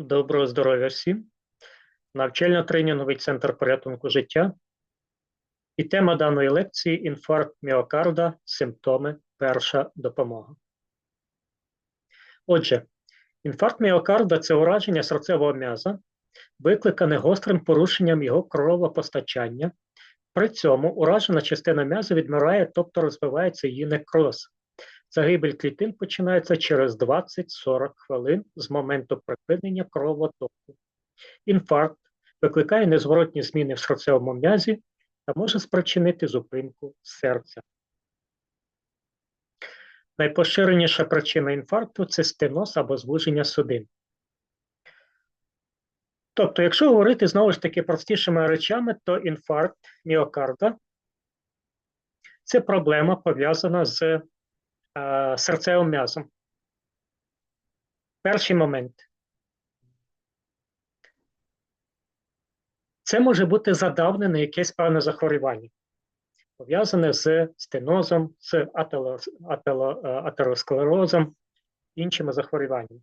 Доброго здоров'я всім. Навчально-тренінговий центр порятунку життя. І тема даної лекції інфаркт міокарда, симптоми, перша допомога. Отже, інфаркт міокарда це ураження серцевого м'яза, викликане гострим порушенням його кровопостачання. При цьому уражена частина м'яза відмирає, тобто розвивається її некроз. Загибель клітин починається через 20-40 хвилин з моменту припинення кровотоку. Інфаркт викликає незворотні зміни в серцевому м'язі та може спричинити зупинку серця. Найпоширеніша причина інфаркту це стеноз або звуження судин. Тобто, якщо говорити знову ж таки простішими речами, то інфаркт міокарда це проблема пов'язана з серцевим м'язом. Перший момент. Це може бути задавнене якесь певне захворювання, пов'язане з стенозом, з е, атеросклерозом, іншими захворюваннями.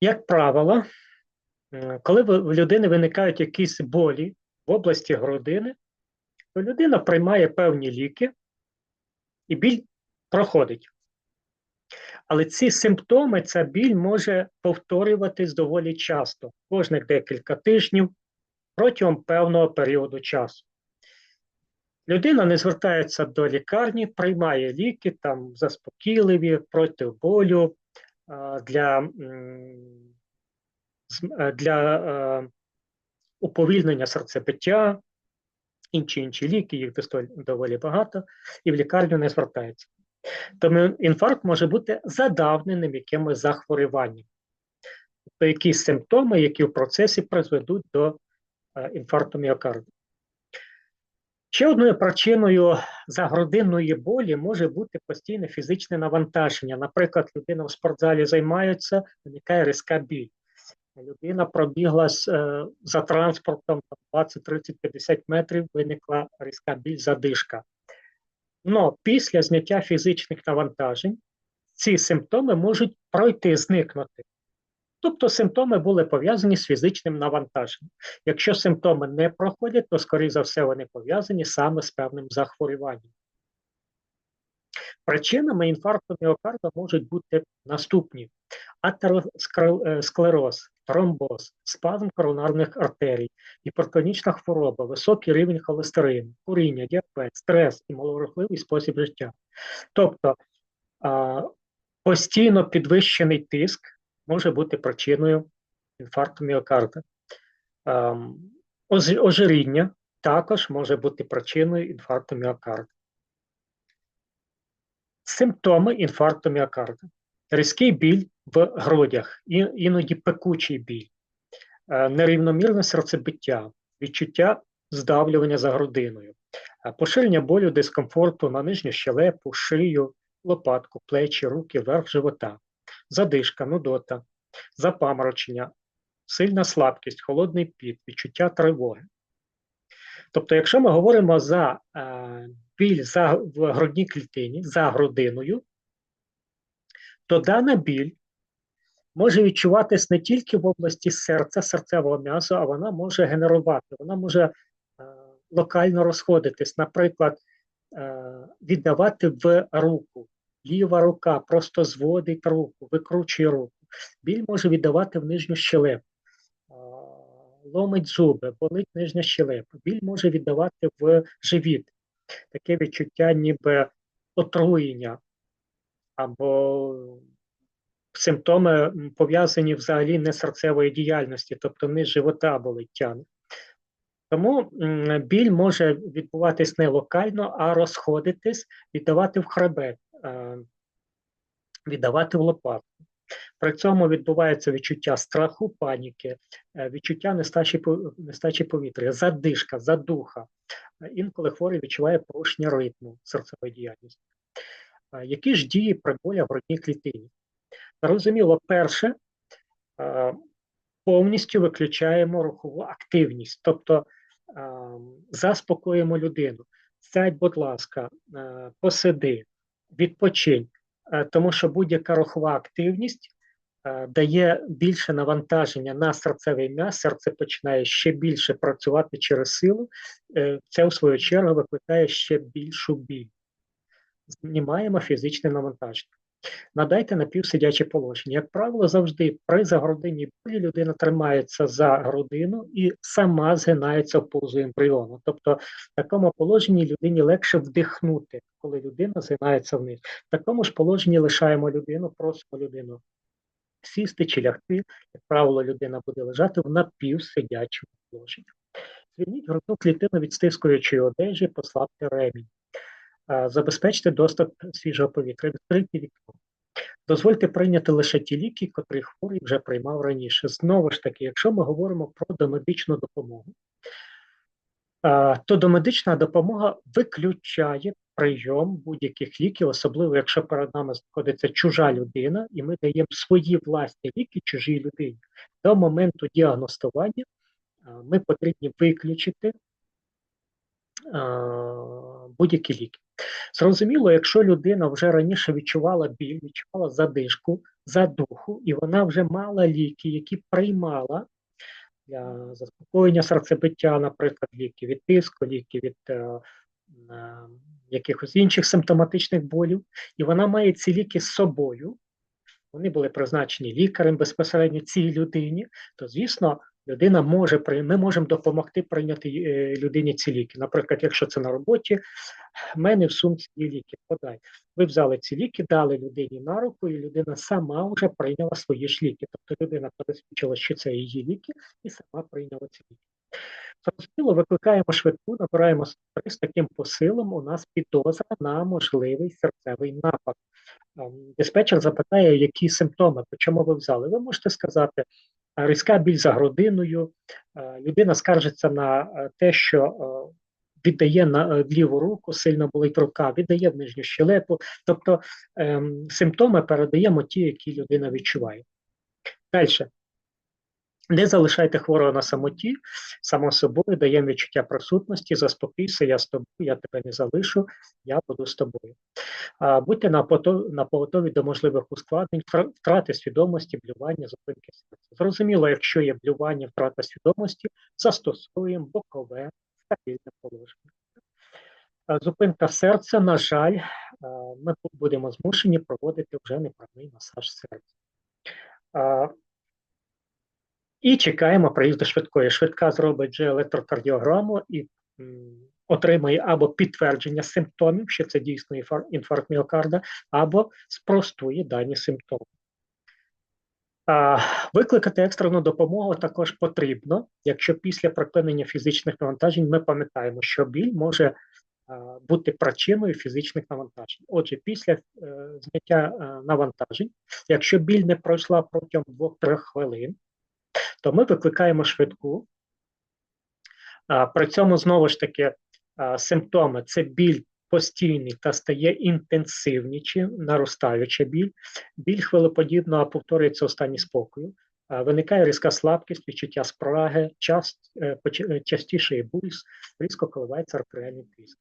Як правило, коли в людини виникають якісь болі в області грудини, то людина приймає певні ліки, і біль проходить. Але ці симптоми, ця біль може повторюватись доволі часто, кожних декілька тижнів протягом певного періоду часу. Людина не звертається до лікарні, приймає ліки, там заспокійливі, проти болю, для, м, з- е, для е, уповільнення серцебиття, інші інші ліки, їх доволі багато, і в лікарню не звертається. Тому інфаркт може бути задавненим якимось захворюванням. Тобто якісь симптоми, які в процесі призведуть до е, інфаркту міокарду. Ще одною причиною загрудинної болі може бути постійне фізичне навантаження. Наприклад, людина в спортзалі займається, виникає різка біль. Людина пробігла е, за транспортом там, 20, 30, 50 метрів, виникла різка біль, задишка. Но після зняття фізичних навантажень ці симптоми можуть пройти, зникнути. Тобто симптоми були пов'язані з фізичним навантаженням. Якщо симптоми не проходять, то, скоріше за все, вони пов'язані саме з певним захворюванням. Причинами інфаркту міокарда можуть бути наступні: атеросклероз, тромбоз, спазм коронарних артерій, гіпертонічна хвороба, високий рівень холестерину, куріння, діабет, стрес і малорухливий спосіб життя. Тобто а, постійно підвищений тиск може бути причиною інфаркту міокарда. Ем, оз- Ожиріння також може бути причиною інфаркту міокарда. Симптоми інфаркту міокарда. Різкий біль в грудях, іноді пекучий біль, е, нерівномірне серцебиття, відчуття здавлювання за грудиною, е, поширення болю, дискомфорту на нижню щелепу, шию, лопатку, плечі, руки, верх живота, задишка, нудота, запаморочення, сильна слабкість, холодний піт, відчуття тривоги. Тобто, якщо ми говоримо за е, біль за, в грудній клітині, за грудиною, то дана біль може відчуватись не тільки в області серця, серцевого м'язу, а вона може генерувати, вона може е, локально розходитись, наприклад, е, віддавати в руку. Ліва рука просто зводить руку, викручує руку. Біль може віддавати в нижню щелепу, е, ломить зуби, болить нижня щелепа. Біль може віддавати в живіт. Таке відчуття, ніби отруєння або симптоми пов'язані взагалі не з серцевою діяльності, тобто низ живота болить тягне. Тому біль може відбуватись не локально, а розходитись, віддавати в хребет, е, віддавати в лопатку. При цьому відбувається відчуття страху, паніки, е, відчуття нестачі, нестачі повітря, задишка, задуха. Е, Інколи хворий відчуває порушення ритму серцевої діяльності. Які ж дії при болі в грудній клітині? Зрозуміло, перше, е, повністю виключаємо рухову активність, тобто е, заспокоїмо людину. Сядь, будь ласка, е, посиди, відпочинь, тому що будь-яка рухова активність дає більше навантаження на серцевий м'яз, серце починає ще більше працювати через силу, це, в свою чергу, викликає ще більшу біль. Знімаємо фізичне навантаження. Надайте напівсидяче положення. Як правило, завжди при загородині болі людина тримається за грудину і сама згинається в позу ембріону. Тобто, в такому положенні людині легше вдихнути, коли людина згинається вниз. В такому ж положенні лишаємо людину, просимо людину сісти чи лягти. Як правило, людина буде лежати в напівсидячому положенні. Звільніть грудну клітину від стискуючої одежі, послабте ремінь. Забезпечте доступ свіжого повітря, відкрийте вікно. Дозвольте прийняти лише ті ліки, котрі хворий вже приймав раніше. Знову ж таки, якщо ми говоримо про домедичну допомогу, то домедична допомога виключає прийом будь-яких ліків, особливо якщо перед нами знаходиться чужа людина, і ми даємо свої власні ліки чужій людині. До моменту діагностування ми потрібні виключити будь-які ліки. Зрозуміло, якщо людина вже раніше відчувала біль, відчувала задишку, задуху, і вона вже мала ліки, які приймала для заспокоєння серцебиття, наприклад, ліки від тиску, ліки від е, е, якихось інших симптоматичних болів, і вона має ці ліки з собою, вони були призначені лікарем безпосередньо цій людині, то звісно людина може ми можемо допомогти прийняти е, людині ці ліки. Наприклад, якщо це на роботі, в мене в сумці є ліки. Подай. Ви взяли ці ліки, дали людині на руку, і людина сама вже прийняла свої ж ліки. Тобто людина пересвідчила, що це її ліки, і сама прийняла ці ліки. Зрозуміло, викликаємо швидку, набираємо з таким посилом. У нас підозра на можливий серцевий напад. Ем, диспетчер запитає, які симптоми, по чому ви взяли. Ви можете сказати, різка біль за грудиною, е, людина скаржиться на е, те, що е, віддає на ліву руку, сильно болить рука, віддає в нижню щелепу. Тобто ем, симптоми передаємо ті, які людина відчуває. Далі. Не залишайте хворого на самоті, само собою даємо відчуття присутності, заспокійся, я з тобою, я тебе не залишу, я буду з тобою. А, Будьте на поготові до можливих ускладнень, втрати свідомості, блювання, зупинки серця. Зрозуміло, якщо є блювання, втрата свідомості, застосуємо бокове стабільне положення. Зупинка серця, на жаль, ми будемо змушені проводити вже неправий масаж серця. І чекаємо приїзду швидкої. Швидка зробить вже електрокардіограму і м, отримає або підтвердження симптомів, що це дійсно інфаркт міокарда, або спростує дані симптоми. А, Викликати екстрену допомогу також потрібно, якщо після припинення фізичних навантажень ми пам'ятаємо, що біль може бути причиною фізичних навантажень. Отже, після е, зняття е, навантажень, якщо біль не пройшла протягом 2-3 хвилин, то ми викликаємо швидку. При цьому знову ж таки симптоми це біль постійний та стає інтенсивнішим, наростаюча біль, біль хвилеподібно повторюється у стані спокою. Виникає різка слабкість, відчуття спраги, част, е, е, частіший бульс, різко коливається артеріальний тиск.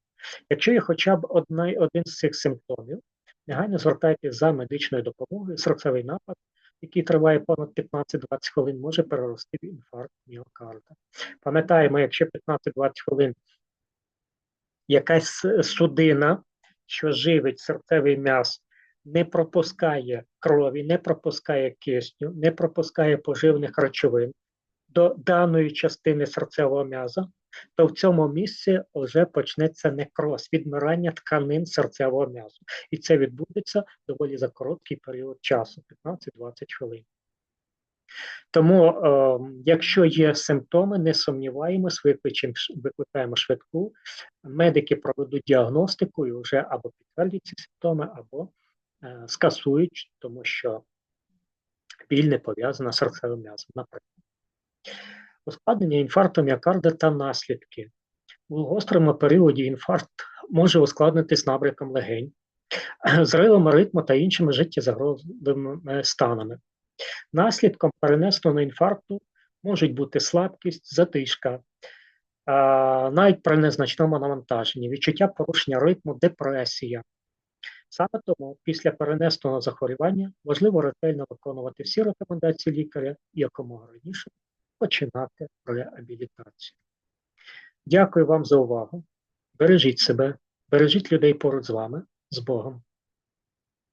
Якщо є хоча б одна, один з цих симптомів, негайно звертайтеся за медичною допомогою, серцевий напад який триває понад 15-20 хвилин, може перерости в інфаркт міокарда. Пам'ятаємо, якщо 15-20 хвилин якась судина, що живить серцевий м'яз, не пропускає крові, не пропускає кисню, не пропускає поживних речовин до даної частини серцевого м'яза, то в цьому місці вже почнеться некроз, відмирання тканин серцевого м'язу. І це відбудеться доволі за короткий період часу 15-20 хвилин. Тому, е, якщо є симптоми, не сумніваємось, викликаємо швидку, медики проведуть діагностику і вже або підтвердять ці симптоми, або е, скасують, тому що біль не пов'язана з серцевим м'язом, наприклад ускладнення інфаркту міокарда та наслідки. У гострому періоді інфаркт може ускладнитись набряком легень, зривом ритму та іншими життєзагрозливими станами. Наслідком перенесеного інфаркту можуть бути слабкість, затишка, навіть при незначному навантаженні, відчуття порушення ритму, депресія, Саме тому після перенесеного захворювання важливо ретельно виконувати всі рекомендації лікаря якомога раніше починати реабілітацію. Дякую вам за увагу. Бережіть себе, бережіть людей поруч з вами. З Богом.